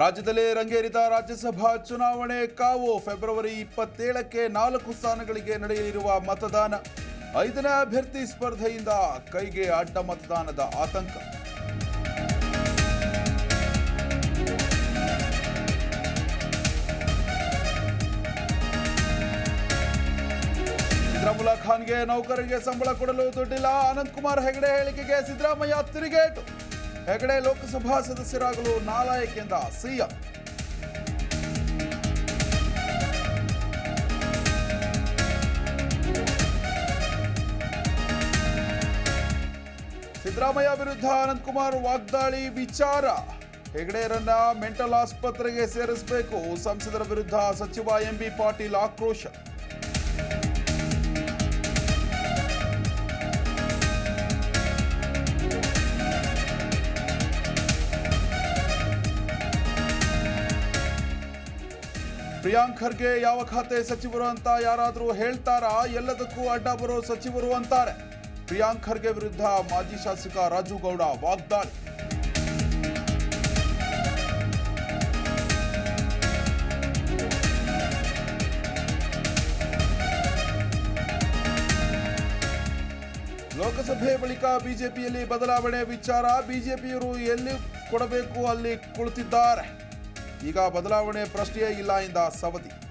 ರಾಜ್ಯದಲ್ಲಿ ರಂಗೇರಿದ ರಾಜ್ಯಸಭಾ ಚುನಾವಣೆ ಕಾವು. ಫೆಬ್ರವರಿ ಇಪ್ಪತ್ತೇಳಕ್ಕೆ ನಾಲ್ಕು ಸ್ಥಾನಗಳಿಗೆ ನಡೆಯಲಿರುವ ಮತದಾನ. ಐದನೇ ಅಭ್ಯರ್ಥಿ ಸ್ಪರ್ಧೆಯಿಂದ ಕೈಗೆ ಅಡ್ಡ ಮತದಾನದ ಆತಂಕ. ಸಿದ್ದರಾಮುಲ್ಲಾ ಖಾನ್ಗೆ ನೌಕರರಿಗೆ ಸಂಬಳ ಕೊಡಲು ದುಡ್ಡಿಲ್ಲ. ಅನಂತಕುಮಾರ್ ಹೆಗಡೆ ಹೇಳಿಕೆಗೆ ಸಿದ್ದರಾಮಯ್ಯ ತಿರುಗೇಟು. ಹೆಗಡೆ ಲೋಕಸಭಾ ಸದಸ್ಯರಾಗಲು ನಾಲಾಯಕೆಂದ ಸಿಎಂ. ಸಿದ್ದರಾಮಯ್ಯ ವಿರುದ್ಧ ಅನಂತಕುಮಾರ್ ವಾಗ್ದಾಳಿ ವಿಚಾರ. ಹೆಗಡೆಯರನ್ನ ಮೆಂಟಲ್ ಆಸ್ಪತ್ರೆಗೆ ಸೇರಿಸಬೇಕು. ಸಂಸದರ ವಿರುದ್ಧ ಸಚಿವ ಎಂಬಿ ಪಾಟೀಲ್ ಆಕ್ರೋಶ. ಪ್ರಿಯಾಂಕ್ ಖರ್ಗೆ ಯಾವ ಖಾತೆ ಸಚಿವರು ಅಂತ ಯಾರಾದರೂ ಹೇಳ್ತಾರಾ? ಎಲ್ಲದಕ್ಕೂ ಅಡ್ಡ ಬರೋ ಸಚಿವರು ಅಂತಾರೆ. ಪ್ರಿಯಾಂಕ್ ಖರ್ಗೆ ವಿರುದ್ಧ ಮಾಜಿ ಶಾಸಕ ರಾಜು ಗೌಡ ವಾಗ್ದಾಳಿ. ಲೋಕಸಭೆ ಬಳಿಕ ಬಿಜೆಪಿಯಲ್ಲಿ ಬದಲಾವಣೆ ವಿಚಾರ. ಬಿಜೆಪಿಯವರು ಎಲ್ಲಿ ಕೊಡಬೇಕು ಅಲ್ಲಿ ಕುಳಿತಿದ್ದಾರೆ. ಈಗ ಬದಲಾವಣೆ ಪ್ರಶ್ನೆಯೇ ಇಲ್ಲ ಎಂದ ಸವದಿ.